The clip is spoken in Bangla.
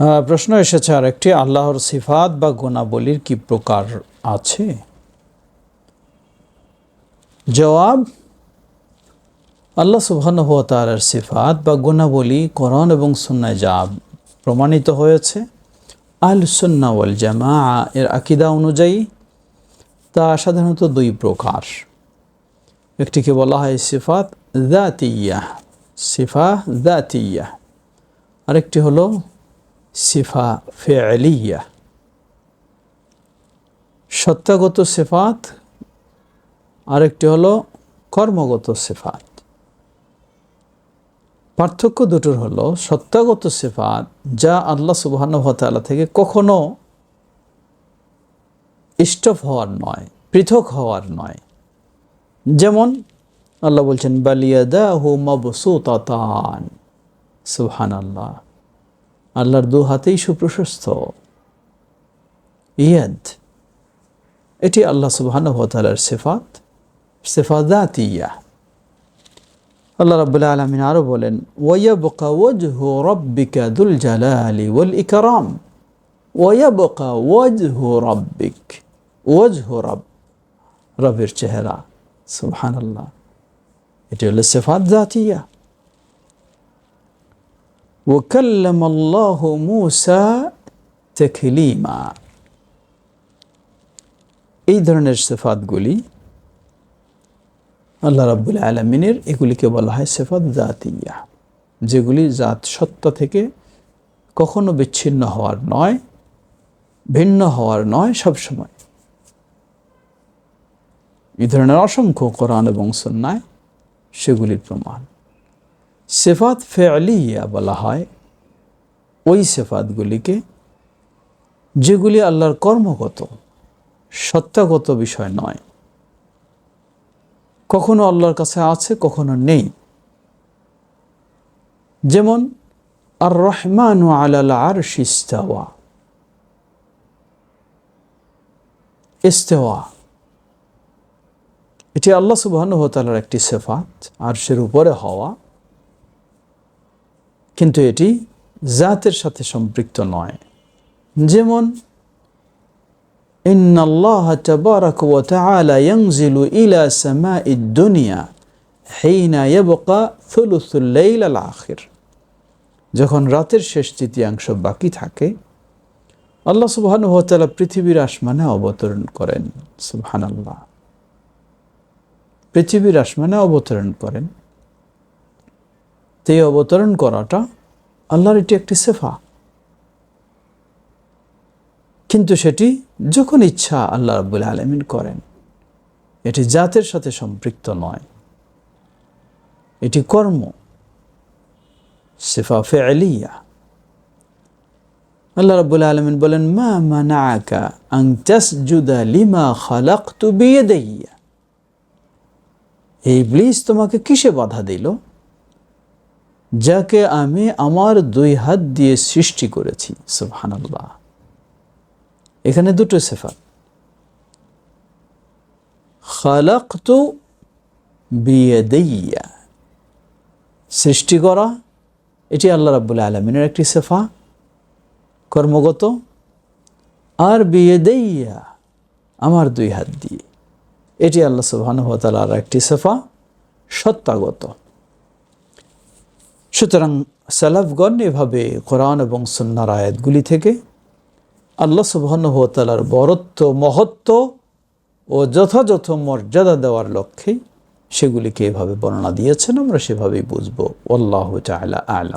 প্রশ্ন এসেছে আরেকটি, আল্লাহর সিফাত বা গুণাবলীর কি প্রকার আছে? জবাব, আল্লাহ সুবহানাহু ওয়া সিফাত বা গুণাবলী করণ এবং সুন্নায় যা প্রমাণিত হয়েছে আল সুন্না ওয়াল জামা এর আকিদা অনুযায়ী তা সাধারণত দুই প্রকার। একটিকে বলা হয় সিফাত দাতিয়া সিফা দাতিয়া আরেকটি হলো সিফা ফেলিয়া সত্তাগত সিফাত, আরেকটি হলো কর্মগত সিফাত। পার্থক্য দুটোর হলো সত্তাগত সিফাত, যা আল্লাহ সুবাহানুভতালা থেকে কখনো স্টপ হওয়ার নয়, পৃথক হওয়ার নয়। যেমন আল্লাহ বলছেন বালিয়াদা হু মবসুতান সুবহান আল্লাহ আল্লাহর দু হাতেই সুপ্রশস্ত ইয়াদ এটি আল্লাহ সুবাহানুভতালার সিফাত, সিফাদাতিয়া। আল্লাহ রাবুল্লাহ আলমিন আরও বলেন ওয়াবকা ওয়াজহু রব্বিকা দুল জালালি ওয়াল ইকরাম। ওয়াবকা ওয়াজহু রব্বিক, ওয়াজহু রব, রবের চেহারা। সুবহান আল্লাহ এটি হলো সেফাত জাতিয়া। وكلم الله موسى تكليما এই ধরনের সেফাতগুলি আল্লাহ রাব্বুল আলমিনের এগুলিকে বলা হয় সেফাত জাতিয়া যেগুলি জাত সত্তা থেকে কখনো বিচ্ছিন্ন হওয়ার নয় ভিন্ন হওয়ার নয় সবসময় এই ধরনের অসংখ্য কোরআন এবং সন্ন্যায় সেগুলির প্রমাণ সেফাত ফেলিয়া বলা হয়, ওই সেফাতগুলিকে যেগুলি আল্লাহর কর্মগত সত্তাগত বিষয় নয়। কখনো আল্লাহর কাছে আছে, কখনো নেই। যেমন আর রহমান আলাল আর ইস্তাওয়া। ইস্তেওয়া, এটি আল্লাহ সুবাহানুহতালার একটি সেফাত আর সের উপরে হওয়া। কিন্তু এটি জাতের সাথে সম্পৃক্ত নয় যেমন إن الله تبارك وتعالى ينزل إلى سماء الدنيا حين يبقى ثلث الليل الآخر যখন রাতের শেষ তৃতীয়াংশ বাকি থাকে আল্লাহ সুবহানাহু ওয়া তাআলা পৃথিবীর আসমানে অবতরণ করেন সুবহানাল্লাহ পৃথিবীর আসমানে অবতরণ করেন তো অবতরণ করাটা আল্লাহর এটি একটি সেফা। কিন্তু সেটি যখন ইচ্ছা আল্লাহ রাবুল আলমিন করেন, এটি জাতের সাথে সম্পৃক্ত নয়। এটি কর্ম, সেফা ফেলিয়া। আল্লাহ রাবুল আলমিন বলেন, মা মানাকা আং তাসজুদা লিমা খালাকতু বিয়াদাইয়া এই ব্লিজ তোমাকে কিসে বাধা দিল? যাকে আমি আমার দুই হাত দিয়ে সৃষ্টি করেছি, সুবহানাল্লাহ। এখানে দুটো সেফাত। খালাকতু বিয়েদাইয়া। সৃষ্টি করা, এটি আল্লাহ রাবুল আলমিনের একটি সেফা, কর্মগত। আর বিয়ে বিয়েদাইয়া, আমার দুই হাত দিয়ে। এটি আল্লাহ সুবাহানুভতালার একটি সেফা, সত্তাগত। সুতরাং সালাফগণ এভাবে কোরআন এবং সন্ন্যার আয়াতগুলি থেকে আল্লাহ সুবাহানুভতালার বরত্ব, মহত্ব ও যথাযথ মর্যাদা দেওয়ার লক্ষ্যেই সেগুলিকে এভাবে বর্ণনা দিয়েছেন। আমরা সেভাবেই বুঝব। আল্লাহ চাহ আলাম।